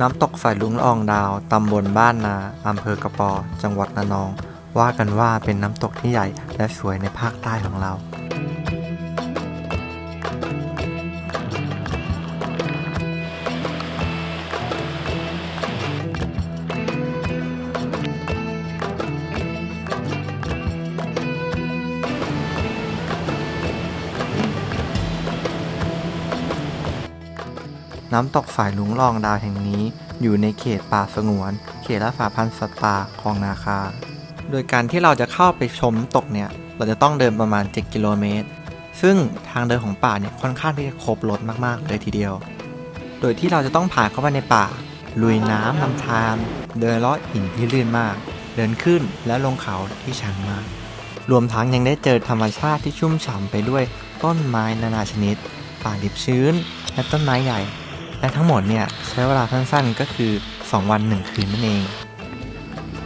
น้ำตกสายลุงละอองดาว ตำบลบ้านนา อำเภอกระปอ จังหวัดระนอง ว่ากันว่าเป็นน้ำตกที่ใหญ่และสวยในภาคใต้ของเรา น้ำตกสายลุงลองดาวแห่งนี้ อยู่ในเขตป่าสงวน เขตรักษาพันธุ์สัตว์ป่าคลองนาคา โดยการที่เราจะเข้าไปชมตกเนี่ย เราจะต้องเดินประมาณ 7 กิโลเมตร ซึ่งทางเดินของป่าเนี่ยค่อนข้างที่จะครบรถมากๆเลยทีเดียว โดยที่เราจะต้องผ่านเข้าไปในป่า ลุยน้ำลำธารเดินเลาะหินที่ลื่นมาก เดินขึ้นและลงเขาที่ชันมาก รวมทั้งยังได้เจอธรรมชาติที่ชุ่มฉ่ำไปด้วยต้นไม้นานาชนิด ป่าดิบชื้น และต้นไม้ใหญ่ และทั้งหมดเนี่ยใช้เวลาสั้นๆก็คือ 2 วัน 1 คืนนั่นเอง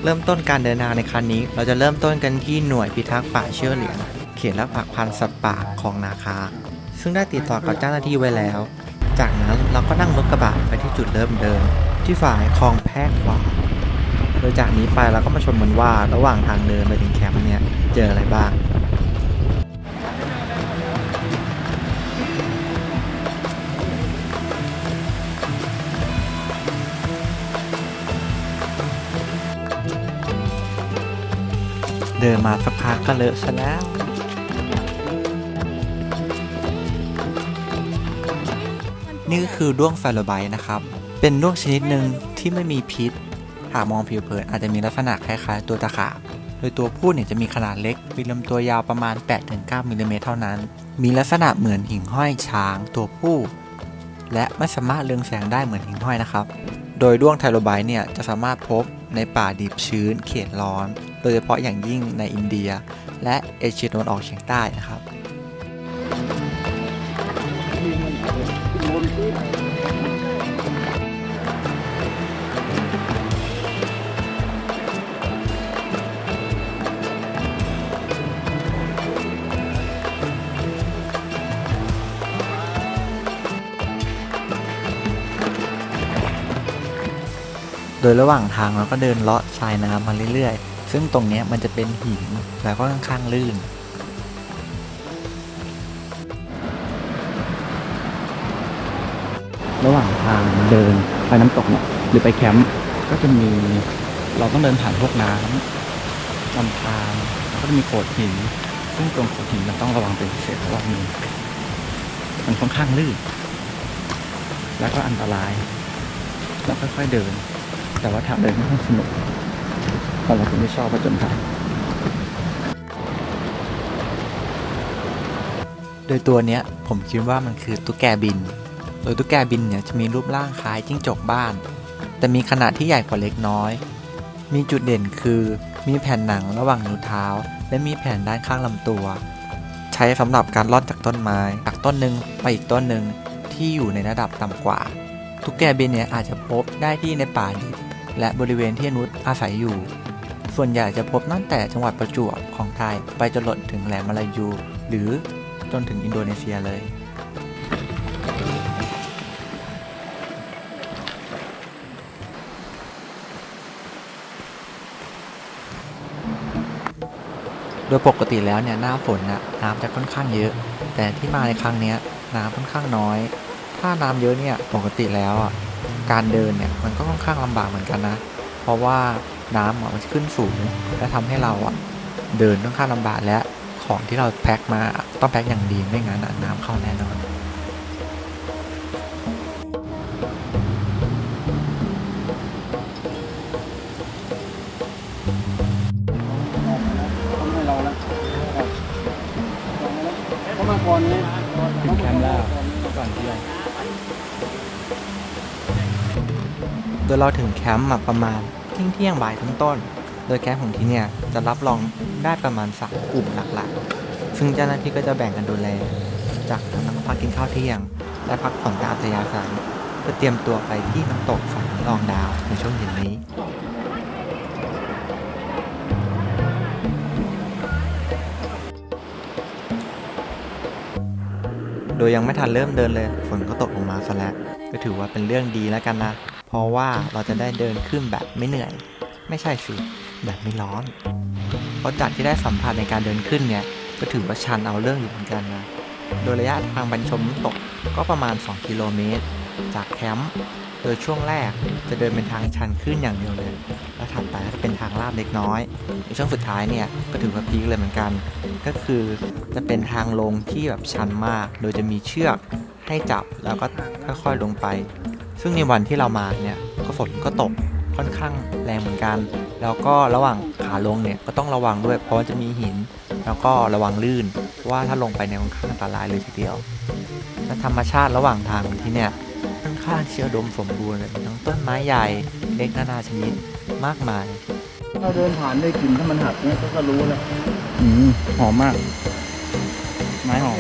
เริ่มต้นการเดินทางในครั้งนี้ เราจะเริ่มต้นกันที่หน่วยพิทักษ์ป่าเชื่อเหลียงเขตรักษาพันธุ์สัตว์ป่าของนาคา ซึ่งได้ติดต่อกับเจ้าหน้าที่ไว้แล้ว จากนั้นเราก็นั่งรถกระบะไปที่จุดเริ่มเดิน ที่ฝ่ายคลองแพรกขวาโดยจากนี้ไปเราก็มาชมกันว่าระหว่างทางเดินไปถึงแคมป์เนี่ยเจออะไรบ้าง เดินมาสักพักก็เลอะซะแล้วนี่ก็คือด้วงไฟโลไบต์นะครับ เป็นด้วงชนิดหนึ่งที่ไม่มีพิษ หากมองผิวเผินอาจจะมีลักษณะคล้ายๆ ตัวตะขาบ โดยตัวผู้เนี่ยจะมีขนาดเล็ก มีลำตัวยาวประมาณ 8-9มิลลิเมตรเท่านั้น มีลักษณะเหมือนหิ่งห้อยช้าง ตัวผู้ และไม่สามารถเรืองแสงได้เหมือนหิ่งห้อยนะครับ โดยด้วงไทโลไบต์เนี่ยจะสามารถพบ ในป่าดิบชื้นเขตร้อน โดยเฉพาะอย่างยิ่งในอินเดีย และเอเชียตะวันออกเฉียงใต้นะครับ โดยระหว่างทางเราก็เดินเลาะชายน้ำมาเรื่อยๆ ซึ่งตรงนี้มันจะเป็นหินแล้วก็ค่อนข้างลื่น ระหว่างทางเดินไปน้ำตกเนี่ยหรือไปแคมป์ก็จะมีเราต้องเดินผ่านพวกน้ำลำธารแล้วก็จะมีโขดหิน ซึ่งตรงโขดหินมันต้องระวังเป็นพิเศษเพราะวังหนึ่งมันค่อนข้างลื่น แล้วก็อันตรายแล้วค่อยๆเดิน แต่ว่าทางเดินค่อนสนุกสำหรับคนที่ชอบผจญภัยโดยตัวเนี้ยผมคิดว่ามันคือตุ๊กแกบิน โดยตุ๊กแกบินเนี่ยจะมีรูปร่างคล้ายจิ้งจกบ้าน แต่มีขนาดที่ใหญ่กว่าเล็กน้อย มีจุดเด่นคือมีแผ่นหนังระหว่างนิ้วเท้า และมีแผ่นด้านข้างลำตัว ใช้สำหรับการลอดจากต้นไม้ จากต้นหนึ่งไปอีกต้นหนึ่งที่อยู่ในระดับต่ำกว่า ตุ๊กแกบินเนี่ยอาจจะพบได้ที่ในป่าดิบ และบริเวณที่นุษย์อาศัยอยู่ ส่วนใหญ่จะพบตั้งแต่จังหวัดประจวบของไทยไปจนหลดถึงแหลมมาลายู หรือจนถึงอินโดนีเซียเลยโดยปกติแล้วเนี่ยหน้าฝนน่ะน้ำจะค่อนข้างเยอะ แต่ที่มาในครั้งนี้น้ำค่อนข้างน้อย ถ้าน้ำเยอะเนี่ยปกติแล้วอะ การเดินเนี่ยมันก็ค่อนข้างลำบากเหมือนกันนะ เพราะว่าน้ำมันขึ้นสูงและทำให้เราอะเดินค่อนข้างลำบากและของที่เราแพ็คมาต้องแพ็คอย่างดีไม่งั้นน้ำเข้าแน่นอนถึงแคมป์แล้วก่อนเที่ยง ยเราถึงแคมป์มาประมาณเที่ยงเที่ยงบ่ายต้นๆโดยแคมป์ของที่เนี่ยจะรับรองได้ประมาณสามกลุ่มหลักๆ ซึ่งเจ้าหน้าที่ก็จะแบ่งกันดูแล จากนั้นก็พักกินข้าวเที่ยง และพักผ่อนตามอัธยาศัยเพื่อเตรียมตัวไปที่น้ำตกฝันลองดาวในช่วงเย็นนี้โดยยังไม่ทันเริ่มเดินเลย ฝนก็ตกลงมาซะแล้ว ก็ถือว่าเป็นเรื่องดีแล้วกันนะ เพเพราะว่าเราจะได้เดินขึ้นแบบไม่เหนื่อย ไม่ใช่สิ แบบไม่ร้อน เพราะจากที่ได้สัมผัสในการเดินขึ้นเนี่ย ก็ถือว่าชันเอาเรื่องอยู่เหมือนกันนะ โดยระยะทางบรรชมน้ำตกก็ประมาณ 2 กิโลเมตร จากแคมป์ โดยช่วงแรกจะเดินเป็นทางชันขึ้นอย่างเดียวเลย แล้วถัดไปก็จะเป็นทางลาดเล็กน้อย ในช่วงสุดท้ายเนี่ยก็ถือว่าพีคเลยเหมือนกัน ก็คือจะเป็นทางลงที่แบบชันมาก โดยจะมีเชือกให้จับแล้วก็ค่อยๆลงไป ซึ่งในวันที่เรามาเนี่ยก็ฝนก็ตกค่อนข้างแรงเหมือนกัน แล้วก็ระหว่างขาลงเนี่ยก็ต้องระวังด้วยเพราะว่าจะมีหิน แล้วก็ระวังลื่นเพราะว่าถ้าลงไปเนี่ยค่อนข้างอันตรายเลยทีเดียว และธรรมชาติระหว่างทางที่เนี่ยค่อนข้างที่จะอุดมสมบูรณ์เลยมีทั้งต้นไม้ใหญ่เล็กนานาชนิดมากมาย เราเดินผ่านได้กลิ่นถ้ามันหักเนี่ยก็รู้แล้วอืมหอมมาก ไม้หอม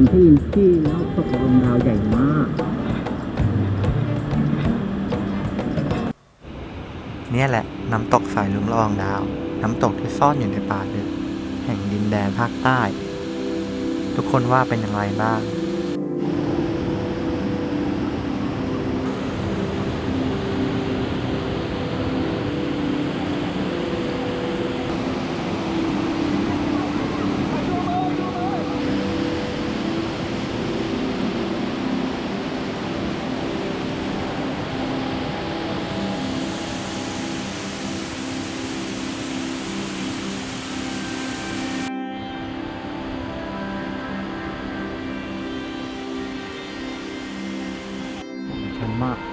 กระสุนที่ที่แล้วตกลงดาวใหญ่มาก เนี่ยแหละ น้ำตกสายลุงละอองดาว น้ำตกที่ซ่อนอยู่ในป่าลึกแห่งดินแดนภาคใต้ ทุกคนว่าเป็นอย่างไรบ้าง มาก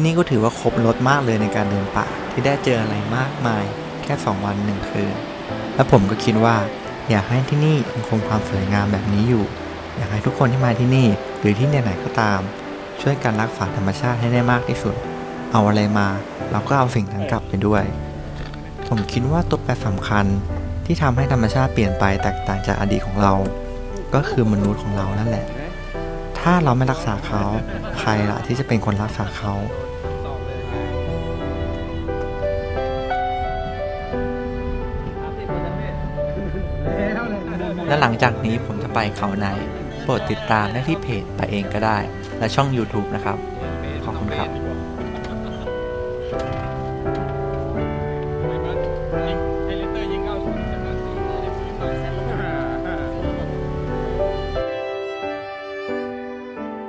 ที่นี่ก็ถือว่าครบรถมากเลยในการเดินป่าที่ได้เจออะไรมากมาย แค่ 2 วันหนึ่งคืน และผมก็คิดว่า อยากให้ที่นี่ยังคงความสวยงามแบบนี้อยู่ อยากให้ทุกคนที่มาที่นี่หรือที่ไหนๆก็ตาม ช่วยกันรักษาธรรมชาติให้ได้มากที่สุด เอาอะไรมา เราก็เอาสิ่งนั้นกลับไปด้วย ผมคิดว่าตัวแปรสำคัญที่ทำให้ธรรมชาติเปลี่ยนไปแตกต่างจากอดีตของเรา ก็คือมนุษย์ของเรานั่นแหละถ้าเราไม่รักษาเขา ใครล่ะที่จะเป็นคนรักษาเขา และหลังจากนี้ผมจะไปเขาในโปรดติดตามได้ที่เพจไปเองก็ได้ และช่อง YouTube นะครับ ขอบคุณครับ